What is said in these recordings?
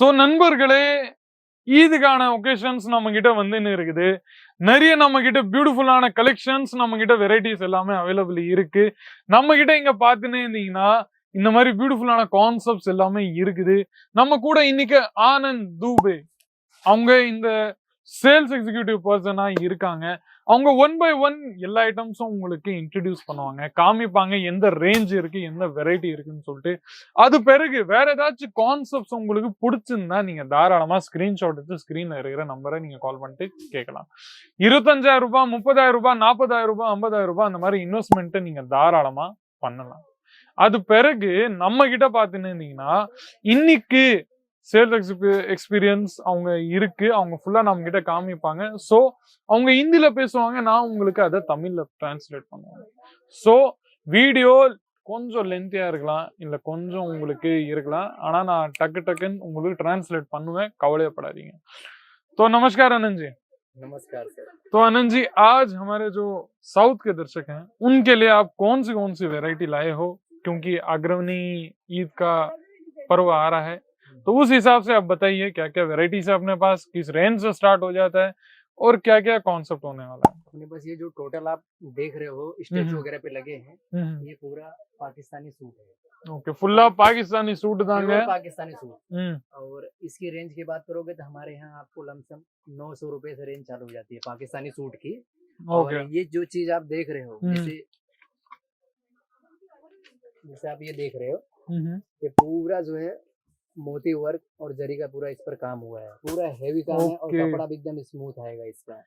So நண்பர்களே ஈதுக்கான occasions நம்ம கிட்ட வந்துன்னு இருக்குது நிறைய நம்ம கிட்ட பியூட்டிஃபுல்லான கலெக்ஷன்ஸ் நம்ம கிட்ட வெரைட்டிஸ் எல்லாமே அவைலபிள் இருக்கு. நம்ம கிட்ட இங்க பாத்துன்னு இருந்தீங்கன்னா இந்த மாதிரி பியூட்டிஃபுல்லான கான்செப்ட்ஸ் எல்லாமே இருக்குது. நம்ம கூட இன்னைக்கு ஆனந்த் தூபே அவங்க இந்த சேல்ஸ் எக்ஸிகியூட்டிவ் பர்சனாக இருக்காங்க. அவங்க ஒன் பை ஒன் எல்லா ஐட்டம்ஸும் உங்களுக்கு இன்ட்ரடியூஸ் பண்ணுவாங்க. காமிப்பாங்க எந்த ரேஞ்ச் இருக்குது எந்த வெரைட்டி இருக்குன்னு சொல்லிட்டு. அது பிறகு வேற ஏதாச்சும் கான்செப்ட்ஸ் உங்களுக்கு பிடிச்சிருந்தா நீங்கள் தாராளமாக ஸ்க்ரீன்ஷாட் எடுத்து ஸ்க்ரீனில் இருக்கிற நம்பரை நீங்கள் கால் பண்ணிட்டு கேட்கலாம். இருபத்தஞ்சாயிரம் ரூபாய் முப்பதாயிரம் ரூபாய் நாற்பதாயிரம் ரூபாய் ஐம்பதாயிரம் ரூபாய் அந்த மாதிரி இன்வெஸ்ட்மெண்ட்டை நீங்கள் தாராளமாக பண்ணலாம். அது பிறகு நம்ம கிட்ட பார்த்துன்னு இருந்தீங்கன்னா இன்னைக்கு சேல்ஸ் எக்ஸ்பீரியன்ஸ் அவங்க இருக்கு அவங்க ஃபுல்லா நம்ம கிட்ட காமிப்பாங்க ஸோ அவங்க ஹிந்தில பேசுவாங்க நான் உங்களுக்கு அதை தமிழ்ல டிரான்ஸ்லேட் பண்ணுவேன் ஸோ வீடியோ கொஞ்சம் லென்த்தியா இருக்கலாம் இல்ல கொஞ்சம் உங்களுக்கு இருக்கலாம் ஆனா நான் டக்கு டக்குன்னு உங்களுக்கு டிரான்ஸ்லேட் பண்ணுவேன் கவலையப்படாதீங்க तो नमस्कार आनंद जी नमस्कार सर तो आनंद जी आज हमारे जो साउथ के दर्शक हैं उनके लिए आप कौन सी कौन सी वेरायटी लाए हो क्योंकि अग्रवनी ईद का पर्व आ रहा है तो उस हिसाब से आप बताइए क्या क्या वेराइटीज है अपने पास किस रेंज से स्टार्ट हो जाता है और क्या क्या कॉन्सेप्ट होने वाला है? अपने पास ये जो टोटल आप देख रहे हो स्टेज हम्म। वगैरह पे लगे हैं हम्म, ये पूरा पाकिस्तानी सूट है। ओके फुल्ला पाकिस्तानी सूट दांगे। Pure पाकिस्तानी सूट हम्म, और इसकी रेंज की बात करोगे तो हमारे यहाँ आपको लमसम नौ सौ रुपए से रेंज चालू हो जाती है पाकिस्तानी सूट की। और ये जो चीज़ आप देख रहे हो हम्म। जैसे जैसे आप ये देख रहे हो हम्म, ये पूरा जो है मोती वर्क और जरी का पूरा इस पर काम हुआ है पूरा हैवी काम है और Okay. कपड़ा भी एकदम स्मूथ आएगा इसका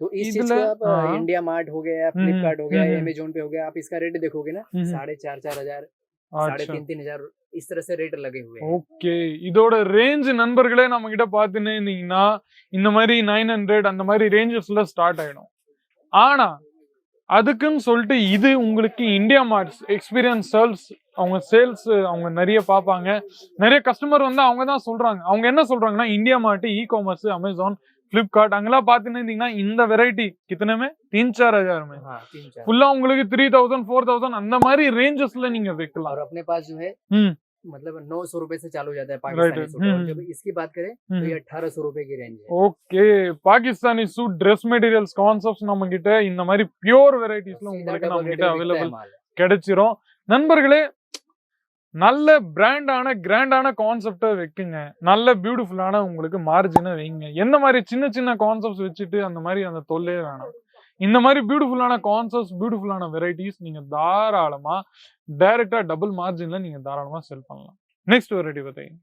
तो इस चीज इधर- को आप हाँ। इंडिया मार्ट हो गया हम्म, फ्लिपकार्ट हो गया हम्म, अमेजोन पे हो गया आप इसका रेट देखोगे ना हम्म। साढ़े चार चार हजार साढ़े अच्छा तीन तीन हजार इस तरह से रेट लगे हुए हैं ஓகே இதோட ரேஞ்ச் நண்பர்களே நம்ம கிட்ட பாத்துன்னு இருந்தீங்கன்னா இந்த மாதிரி நைன் ஹண்ட்ரட் அந்த மாதிரி ரேஞ்சஸ்ல ஸ்டார்ட் ஆயிடும் ஆனா அதுக்குன்னு சொல்லிட்டு இது உங்களுக்கு இந்தியா மார்ட்ஸ் எக்ஸ்பீரியன்ஸ் சேல்ஸ் அவங்க சேல்ஸ் அவங்க நிறைய பார்ப்பாங்க நிறைய கஸ்டமர் வந்து அவங்க தான் சொல்றாங்க அவங்க என்ன சொல்றாங்கன்னா India Mart e commerce Amazon Flipkart அங்கெல்லாம் பாத்துன்னு இருந்தீங்கன்னா இந்த வெரைட்டி கித்தனமே தீன் சார் ஹஜாருமே हाँ तीन चार ஃபுல்லா உங்களுக்கு த்ரீ தௌசண்ட் ஃபோர் தௌசண்ட் அந்த மாதிரி ரேஞ்சஸ்ல நீங்க வைக்கலாம் और अपने पास जो है हम्म। मतलब नौ सौ रुपए से चालू हो जाता है पाकिस्तानी सूट और हम्म। जब इसकी बात करें तो ம். ये अठारह सौ रुपए की रेंज है okay Pakistani suit dress materials concepts நம்ம கிட்ட இந்த மாதிரி பியூர் வெரைட்டிஸ்ல सीधा உங்களுக்கு double நம்ம rate கிட்ட में बिकता है அவைலபிள் माल கிடைச்சிரும் நண்பர்களே நல்ல பிராண்டான கிராண்டான கான்செப்டை வைக்குங்க நல்ல பியூட்டிஃபுல்லான உங்களுக்கு மார்ஜினை வைங்க எந்த மாதிரி சின்ன சின்ன கான்செப்ட்ஸ் வச்சுட்டு அந்த மாதிரி அந்த தொல்லே வேணாம் இந்த மாதிரி பியூட்டிஃபுல்லான கான்செப்ட்ஸ் பியூட்டிஃபுல்லான வெரைட்டிஸ் நீங்க தாராளமா டைரக்டா டபுள் மார்ஜின்ல நீங்க தாராளமா செல் பண்ணலாம் நெக்ஸ்ட் வெரைட்டி बताइए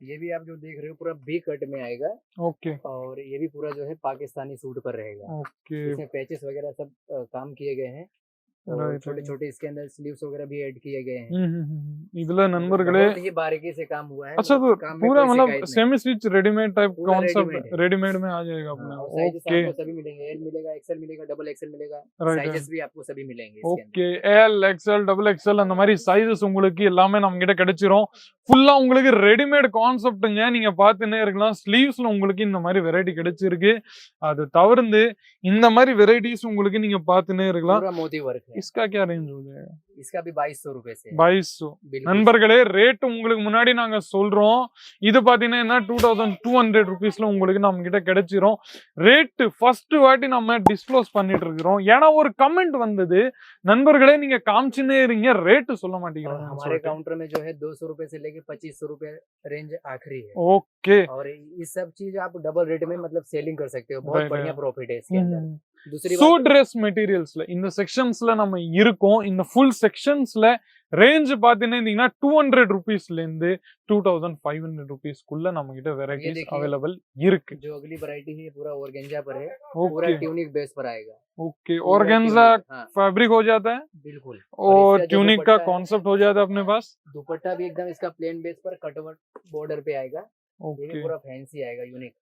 ये भी आप जो देख रहे हो पूरा बी कट में आएगा ओके और ये भी पूरा जो है पाकिस्तानी सूट पर रहेगा ओके इसमें पैचेस वगैरह सब अ, काम किए गए हैं और Right, छोटे right. छोटे इसके अंदर स्लीव्स वगैरह भी ऐड किए गए हैं हम्म, हम्म, हम्म। இதுல நண்பர்களே बहुत ही बारीकी से काम हुआ है अच्छा तो मतलब काम में पूरा कोई मतलब शिकायत नहीं। सेमी स्टिच रेडीमेड टाइप पूरा कॉन्सेप्ट readymade है। रेडीमेड में आ जाएगा अपने हाँ, और साइजेस ओके आपको सभी मिलेंगे एल मिलेगा एक्सएल मिलेगा डबल एक्सएल मिलेगा Right, साइजेस भी आपको सभी मिलेंगे इसके अंदर okay L XL double XL அந்த மாதிரி சைஸஸ் உங்களுக்கு எல்லாமே நம்ம கிட்ட கிடைச்சிரும் ஃபுல்லா உங்களுக்கு ரெடிமேட் கான்செப்ட்டுங்க நீங்க பார்த்துன்னே இருக்கலாம் ஸ்லீவ்ஸ்ல உங்களுக்கு இந்த மாதிரி வெரைட்டி கிடைச்சிருக்கு அது தவிர்த்து இந்த மாதிரி வெரைட்டிஸ் உங்களுக்கு நீங்க பார்த்துன்னே இருக்கலாம் पूरा मोती वर्क है इसका क्या रेंज हो जाएगा? इसका भी बाईस सौ रुपए से है। बाईस सौ बिल्कुल நண்பர்களே ரேட் உங்களுக்கு முன்னாடி நாங்க சொல்றோம் இது பாத்தீங்கன்னா டூ தௌசண்ட் டூ ஹண்ட்ரட் ருபீஸ்ல உங்களுக்கு நம்ம கிட்ட கிடைச்சிரும் ரேட் ஃபர்ஸ்ட் வாட்டி நம்ம டிஸ்க்ளோஸ் பண்ணிட்டு இருக்கிறோம் ஏன்னா ஒரு கமெண்ட் வந்தது நண்பர்களே நீங்க காமிச்சுன்னே இருங்க ரேட் சொல்ல और हमारे மாட்டேங்கிறாங்க काउंटर में जो है दो सौ रुपए से लेके पच्चीस सौ रुपए रेंज आखिरी है ஓகே और ये सब चीज आप डबल रेट में मतलब सेलिंग कर सकते हो बहुत Right, बढ़िया right. प्रॉफिट है इसके अंदर दूसरी சூ बात ட்ரெஸ் மெட்டீரியல்ஸ்ல இந்த செக்ஷன்ஸ்ல நம்ம இருக்கோம் இந்த ஃபுல் செக்ஷன்ஸ்ல ரேஞ்ச் பாத்தீங்கன்னா டூ ஹண்ட்ரட் ருபீஸ்ல இருந்து டூ தௌசண்ட் ஃபைவ் ஹண்ட்ரட் ருபீஸ்க்குள்ள நம்ம கிட்ட வெரைட்டிஸ் देखिए। அவைலபிள் இருக்கு जो अगली वैरायटी है ये पूरा ऑर्गेंजा पर है पूरा ओके ट्यूनिक बेस पर आएगा ओके पूरा ऑर्गेन्जा tunic, हाँ फैब्रिक हो जाता है बिल्कुल और इसका जो ट्यूनिक का दुपट्टा है- कॉन्सेप्ट हो जाता है अपने पास दुपट्टा भी एकदम इसका प्लेन बेस पर कटवर्क बॉर्डर पे आएगा ये ஓகே भी पूरा फैंसी आएगा यूनिक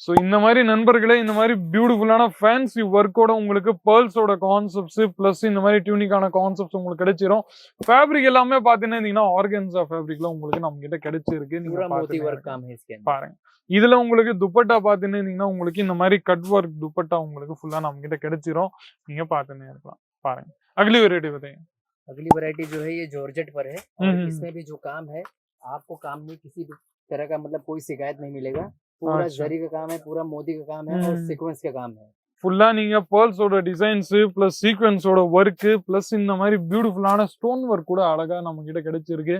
ஸோ இந்த மாதிரி நண்பர்களே இந்த மாதிரி பியூட்டிஃபுல்லான ஃபேன்சி ஒர்க்கோட உங்களுக்கு பேர்ல்ஸோட கான்செப்ட்ஸ் ப்ளஸ் இந்த மாதிரி டியூனிக்கான கான்செப்ட்ஸ் உங்களுக்கு கிடைச்சிரும் ஃபேப்ரிக் எல்லாமே பார்த்தீங்கன்னா ஆர்கன்ஸா ஃபேப்ரிக்ல உங்களுக்கு நம்ம கிட்ட கிடைச்சிருக்கு நீங்க पूरा मोती பார்த்துட்டு वर्क काम है इसके अंदर பாருங்க இதுல உங்களுக்கு துப்பட்டா பார்த்தீங்கன்னா உங்களுக்கு இந்த மாதிரி கட் ஒர்க் துப்பட்டா உங்களுக்கு ஃபுல்லா நம்ம கிட்ட கிடைச்சிரும் நீங்க பார்த்துன்னே இருக்கலாம் பாருங்க அகலி வெரைட்டி बताइए अगली वैरायटी जो है ये जॉर्जेट पर है और हम्म, हम्म। इसमें भी जो काम है आपको काम में किसी भी तरह का मतलब कोई शिकायत नहीं मिलेगा पूरा अच्छा। जरी का काम है पूरा मोदी का काम है और हम्म। सीक्वेंस का काम है। ஃபுல்லா நீங்க பேர்ல்ஸோட டிசைன்ஸ் பிளஸ் சீக்வன்ஸோட பிளஸ் இந்த மாதிரி பியூட்டிஃபுல்லான ஸ்டோன் ஒர்க் கூட அழகா நம்ம கிட்ட கிடைச்சிருக்கு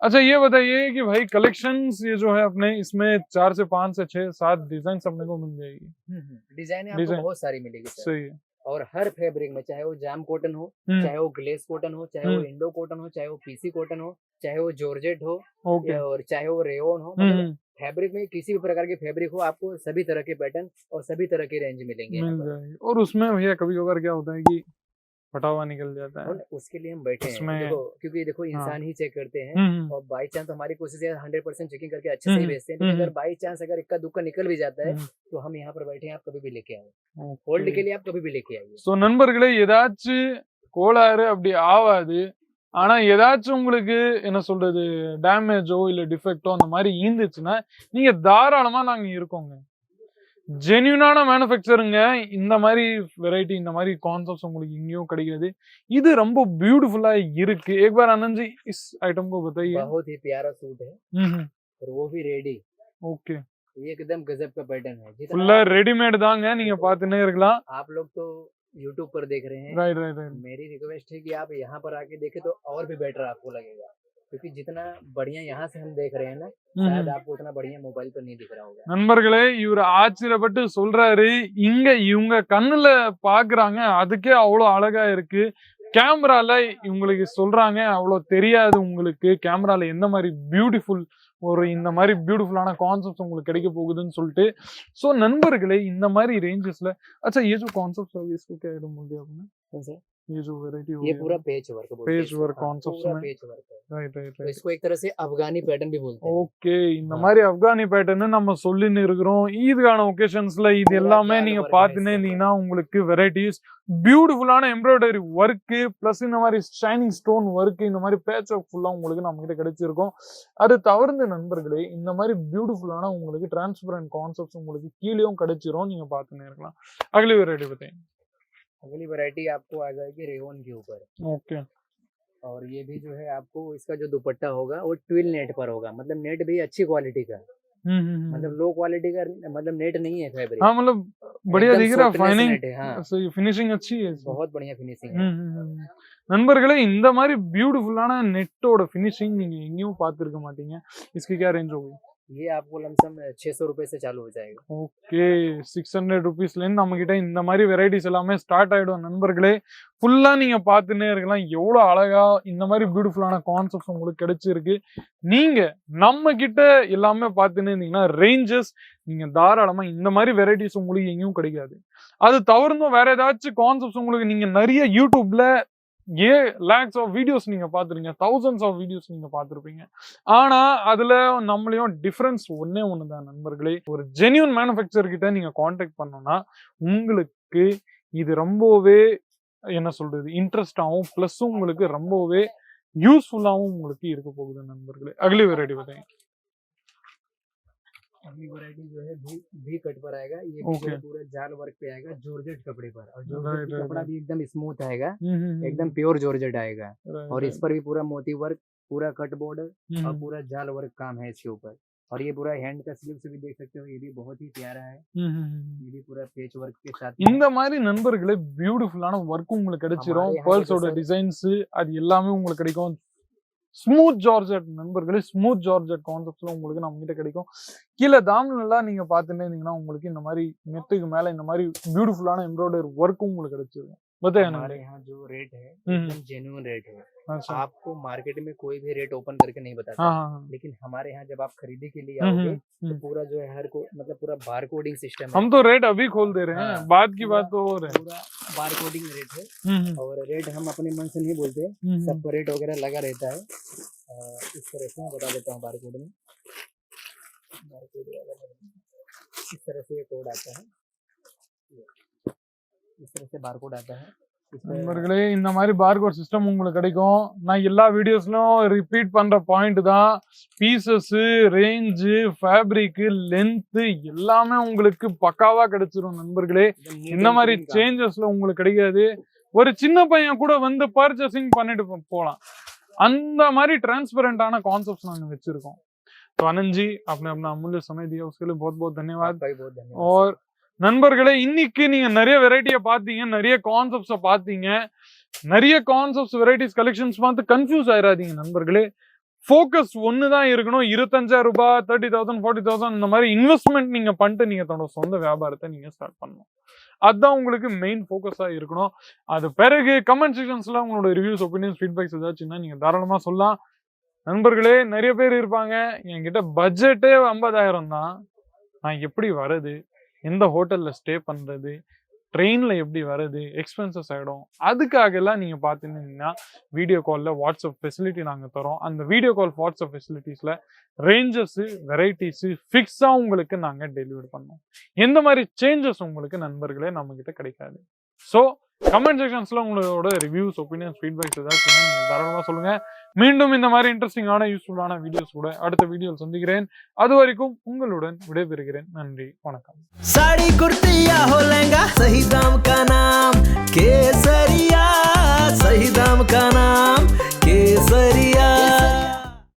अच्छा ये बताइए कि भाई कलेक्शंस ये जो है अपने इसमें चार से पाँच से छह सात डिज़ाइन अपने को मिल जाएगी। हम्म, हम्म। डिज़ाइन बहुत सारी मिलेगी सही है। और हर फैब्रिक में चाहे वो जाम कॉटन हो हम्म, चाहे वो ग्लेस कॉटन हो चाहे वो हम्म। इंडो कॉटन हो चाहे वो पीसी कॉटन हो चाहे वो जॉर्जेट हो और चाहे वो रेओन हो हम्म, मतलब फैब्रिक में किसी भी प्रकार के फैब्रिक हो आपको सभी तरह के पैटर्न और सभी तरह के रेंज मिलेंगे मिल और उसमें भैया कभी कभार क्या होता है कि फटा हुआ निकल जाता है और उसके लिए हम बैठे हैं उसमें- देखो क्योंकि देखो इंसान ही चेक करते हैं हम्म, हम्म, और बाई चांस हमारी कोशिश है हंड्रेड परसेंट चेकिंग करके अच्छे से ही हम्म, बेचते हैं लेकिन हम्म, अगर बाई चांस अगर इक्का दुक्का निकल भी जाता है हम्म, तो हम यहाँ पर बैठे हैं आप कभी भी लेके आओ okay. होल्ड के लिए आप कभी भी लेके आइए சோ நண்பர்களே ஏதாச்சும் கோளாறு அப்படி ஆகாது ஆனா ஏதாச்சும் உங்களுக்கு என்ன சொல்றது டேமேஜோ இல்ல டிஃபெக்டோ அந்த மாதிரி இருந்துச்சுன்னா நீங்க தாராளமா நாங்க இருக்கோங்க ஜென்யூனான மேனுஃபேக்சருங்க இந்த மாதிரி வெரைட்டி இந்த மாதிரி கான்செப்ட்ஸ் உங்களுக்கு எங்கேயும் கிடைக்காது இது ரொம்ப பியூட்டிஃபுல்லா இருக்கு एक बार आनंद जी इस आइटम को बताइए बहुत ही प्यारा सूट है हम्म और वो भी रेडी ஓகே ये एकदम गजब का पैटर्न है जितना ஃபுல்லா ரெடிமேட் தாங்க நீங்க பாத்துனே இருக்கலாம் आप लोग तो यूट्यूब पर देख रहे हैं ரைட் ரைட் ரைட் मेरी रिक्वेस्ट है कि आप यहाँ पर आके देखें तो और भी बेटर आपको लगेगा क्योंकि जितना बढ़िया यहाँ से हम देख रहे हैं ना शायद आपको उतना बढ़िया मोबाइल पर नहीं दिख रहा होगा நண்பர்களே இவர் ஆச்சரியப்பட்டு சொல்றாரு இங்க இவங்க கண்ணுல பாக்குறாங்க அதுக்கே அவ்வளவு அழகா இருக்கு கேமரால இவங்களுக்கு சொல்றாங்க அவ்வளவு தெரியாது உங்களுக்கு கேமரால எந்த மாதிரி பியூட்டிஃபுல் ஒரு இந்த மாதிரி பியூட்டிஃபுல்லான கான்செப்ட்ஸ் உங்களுக்கு கிடைக்க போகுதுன்னு சொல்லிட்டு சோ நண்பர்களே இந்த மாதிரி ரேஞ்சஸ்ல अच्छा ये जो कॉन्सेप्ट है इसको क्या item बोलते हैं आपने कौन सा? ये जो वेराइटी हो ये गया पूरा पेच वर्क बोलते हैं Patch इसको। work हाँ, concepts पूरा में। पेच वर्क है राइट राइट तो राइट इसको एक तरह से अफगानी पैटर्न भी बोलते हैं ஓகே இந்த ஆ. மாதிரி ஆப்கானி பேட்டர்ன் நம்ம சொல்லின்னு இருக்கிறோம் ஈதுக்கான ஒகேஷன்ஸ்ல இது பூரா எல்லாமே ஜால நீங்க work பாத்துனே nice இருந்தீங்கன்னா உங்களுக்கு வெரைட்டிஸ் பியூட்டிஃபுல்லான எம்ப்ராய்டரி ஒர்க் பிளஸ் இந்த மாதிரி ஷைனிங் ஸ்டோன் ஒர்க் இந்த மாதிரி பேட்ச் ஒர்க் ஃபுல்லா உங்களுக்கு நம்ம கிட்ட கிடைச்சிருக்கும் அது தவிர்த்து நண்பர்களே இந்த மாதிரி பியூட்டிஃபுல்லான உங்களுக்கு டிரான்ஸ்பரண்ட் கான்செப்ட்ஸ் உங்களுக்கு கீழேயும் கிடைச்சிரும் நீங்க பாத்துனே இருக்கலாம் அகலி வெரைட்டி பத்தி अगली वैरायटी आपको आ जाएगी रेवन के ऊपर ஓகே और ये भी जो है आपको इसका जो दुपट्टा होगा वो ट्विल नेट पर होगा मतलब नेट भी अच्छी क्वालिटी का मतलब लो क्वालिटी का मतलब नेट नहीं है फैब्रिक हाँ मतलब बढ़िया एकदम दिख रहा softness फाइनिंग net है, हाँ सही फिनिशिंग अच्छी है इसमें। बहुत बढ़िया फिनिशिंग है ம், ம், ம். நண்பர்களே இந்த மாதிரி பியூட்டிஃபுல்லான நெட்டோட ஃபினிஷிங் நீங்க எங்கேயும் பார்த்திருக்க மாட்டீங்க इसकी क्या रेंज होगी ये आपको लमसम छह सौ रुपए से चालू हो जाएगा ஓகே சிக்ஸ் ஹண்ட்ரட் ருபீஸ்லேருந்து நம்ம கிட்ட இந்த மாதிரி வெரைட்டிஸ் எல்லாமே ஸ்டார்ட் ஆயிடும் நண்பர்களே ஃபுல்லா நீங்க பார்த்துன்னே இருக்கலாம் எவ்வளவு அழகா இந்த மாதிரி பியூட்டிஃபுல்லான கான்செப்ட்ஸ் உங்களுக்கு கிடைச்சிருக்கு நீங்க நம்ம கிட்ட எல்லாமே பார்த்துன்னே இருந்தீங்கன்னா ரேஞ்சஸ் நீங்க தாராளமா இந்த மாதிரி வெரைட்டிஸ் உங்களுக்கு எங்கேயும் கிடைக்காது அது தவிர்த்தும் வேற ஏதாச்சும் கான்செப்ட்ஸ் உங்களுக்கு நீங்க நிறைய யூடியூப்ல ஏ லேக்ஸ் ஆஃப் வீடியோஸ் நீங்கள் பார்த்துருங்க தௌசண்ட்ஸ் ஆஃப் வீடியோஸ் நீங்கள் பார்த்துருப்பீங்க. ஆனால் அதில் நம்மளையும் டிஃப்ரென்ஸ் ஒன்றே ஒன்று தான் நண்பர்களே. ஒரு ஜென்யூன் மேனுஃபேக்சர் கிட்ட நீங்கள் காண்டாக்ட் பண்ணோன்னா உங்களுக்கு இது ரொம்பவே என்ன சொல்கிறது இன்ட்ரெஸ்டாகவும் ப்ளஸ்ஸும் உங்களுக்கு ரொம்பவே யூஸ்ஃபுல்லாகவும் உங்களுக்கு இருக்க போகுது நண்பர்களே. அகலி வெரைட்டி பார்த்தீங்க अगली वैरायटी जो है भी भी कट पर आएगा ये भी Okay. जो है पूरा जाल वर्क पे आएगा जॉर्जेट कपड़े पर और Right, जॉर्जेट right, कपड़ा right. भी एकदम स्मूथ आएगा एकदम एकदम प्योर जॉर्जेट आएगा और इस पर भी पूरा मोती वर्क पूरा कट बॉर्डर हम्म, और पूरा जाल वर्क काम है इसके ऊपर और ये पूरा हैंड का स्लीव से भी देख सकते हो ये भी बहुत ही प्यारा है ये भी पूरा पेच वर्क के साथ में है। இந்த மாதிரி நண்பர்களே பியூட்டிஃபுல்லான ஒர்க் உங்களுக்கு கிடைச்சிரும் हमारे यहाँ பேர்ல்ஸோட जैसे- டிசைன்ஸ் அது எல்லாமே உங்களுக்கு கிடைக்கும் ஸ்மூத் ஜார்ஜெட் நண்பர்களே ஸ்மூத் ஜார்ஜெட் கான்செப்ட்ஸ்ல உங்களுக்கு நம்ம கிட்ட கிடைக்கும் கீழே தாம்லாம் நீங்க பார்த்துட்டே இருந்தீங்கன்னா உங்களுக்கு இந்த மாதிரி நெட்டுக்கு மேல இந்த மாதிரி பியூட்டிஃபுல்லான எம்ப்ராய்டரி ஒர்க்கும் உங்களுக்கு கிடைச்சிருக்கும் बताइए ना हमारे यहाँ जो रेट है हम्म, एकदम जेन्युइन रेट है अच्छा आपको मार्केट में कोई भी रेट ओपन करके नहीं बताता हाँ हाँ हाँ लेकिन हमारे यहाँ जब आप खरीदी के लिए हम्म, आओगे हम्म, तो हम्म। पूरा जो है हर को मतलब पूरा बार कोडिंग सिस्टम है हम तो रेट अभी खोल दे रहे हैं हाँ, बाद की पूरा- बात तो और है पूरा बार कोडिंग रेट है हम्म, हम्म, और रेट हम अपने मन से नहीं बोलते हम्म, सबको रेट वगैरह लगा रहता है अ, इस तरह से मैं बता देता हूँ बार कोड में बार कोड इस तरह से ये कोड आता है ये, इस तरह से बार कोड आता है इस पर- நண்பர்களே இந்த மாதிரி பார்கோட் சிஸ்டம் உங்களுக்கு கிடைக்கும் நான் எல்லா வீடியோஸ்லயும் ரிப்பீட் பண்ற பாயிண்ட் தான் பீசஸ் ரேஞ்சு ஃபேப்ரிக் லென்த் எல்லாமே உங்களுக்கு பக்காவா கிடைச்சிரும் நண்பர்களே एकदम neat இந்த and மாதிரி clean काम। சேஞ்சஸ்ல உங்களுக்கு கிடைக்காது ஒரு சின்ன பையன் கூட வந்து பர்ச்சேசிங் பண்ணிட்டு போ- போலாம் அந்த மாதிரி டிரான்ஸ்பரண்டான கான்செப்ட்ஸ் நாங்க வச்சிருக்கோம் तो आनंद जी आपने अपना अमूल्य समय दिया उसके लिए बहुत बहुत धन्यवाद आपका भी बहुत धन्यवाद और நண்பர்களே இன்னைக்கு நீங்க நிறைய வெரைட்டியை பார்த்தீங்க நிறைய கான்செப்ட்ஸை பார்த்தீங்க நிறைய கான்செப்ட்ஸ் வெரைட்டிஸ் கலெக்ஷன்ஸ் பார்த்து கன்ஃபியூஸ் ஆயிடாதீங்க நண்பர்களே ஃபோக்கஸ் ஒன்று தான் இருக்கணும் இருபத்தஞ்சாயிரம் ரூபாய் தேர்ட்டி தௌசண்ட் ஃபார்ட்டி தௌசண்ட் இந்த மாதிரி இன்வெஸ்ட்மெண்ட் நீங்க பண்ணிட்டு நீங்க தன்னோட சொந்த வியாபாரத்தை நீங்க ஸ்டார்ட் பண்ணணும் அதுதான் உங்களுக்கு மெயின் ஃபோக்கஸா இருக்கணும் அது பிறகு கமெண்ட் செக்ஷன்ஸ்ல உங்களோட ரிவ்யூஸ் ஒப்பீனியன்ஸ் ஃபீட்பேக்ஸ் ஏதாச்சும்னா நீங்க தாராளமா சொல்லலாம் நண்பர்களே நிறைய பேர் இருப்பாங்க. என்கிட்ட பட்ஜெட்டே ஐம்பதாயிரம் தான். நான் எப்படி வரது எந்த ஹோட்டலில் ஸ்டே பண்ணுறது ட்ரெயினில் எப்படி வருது எக்ஸ்பென்சஸ் ஆகிடும் அதுக்காகலாம் நீங்கள் பார்த்துருந்தீங்கன்னா வீடியோ காலில் வாட்ஸ்அப் ஃபெசிலிட்டி நாங்கள் தரோம் அந்த வீடியோ கால் வாட்ஸ்அப் ஃபெசிலிட்டிஸில் ரேஞ்சஸு வெரைட்டிஸு ஃபிக்ஸாக உங்களுக்கு நாங்கள் டெலிவரி பண்ணோம் எந்த மாதிரி சேஞ்சஸ் உங்களுக்கு நண்பர்களே நம்ம கிடைக்காது. ஸோ கமெண்ட் செக்ஷன்ஸில் உங்களோட ரிவ்யூஸ் ஒப்பீனியன்ஸ் ஃபீட்பேக்ஸ் ஏதாச்சும் தாராளமா சொல்லுங்க. மீண்டும் இந்த மாதிரி இன்ட்ரெஸ்டிங்கான யூஸ்ஃபுல்லான வீடியோஸ் கூட அடுத்த வீடியோவில் சந்திக்கிறேன். அது வரைக்கும் உங்களுடன் விடைபெறுகிறேன். நன்றி. வணக்கம். சாடி குர்த்தியா ஹோலங்கா சஹிதாம் கா கேசரியா சஹிதாம் கா நாம் கேசரியா.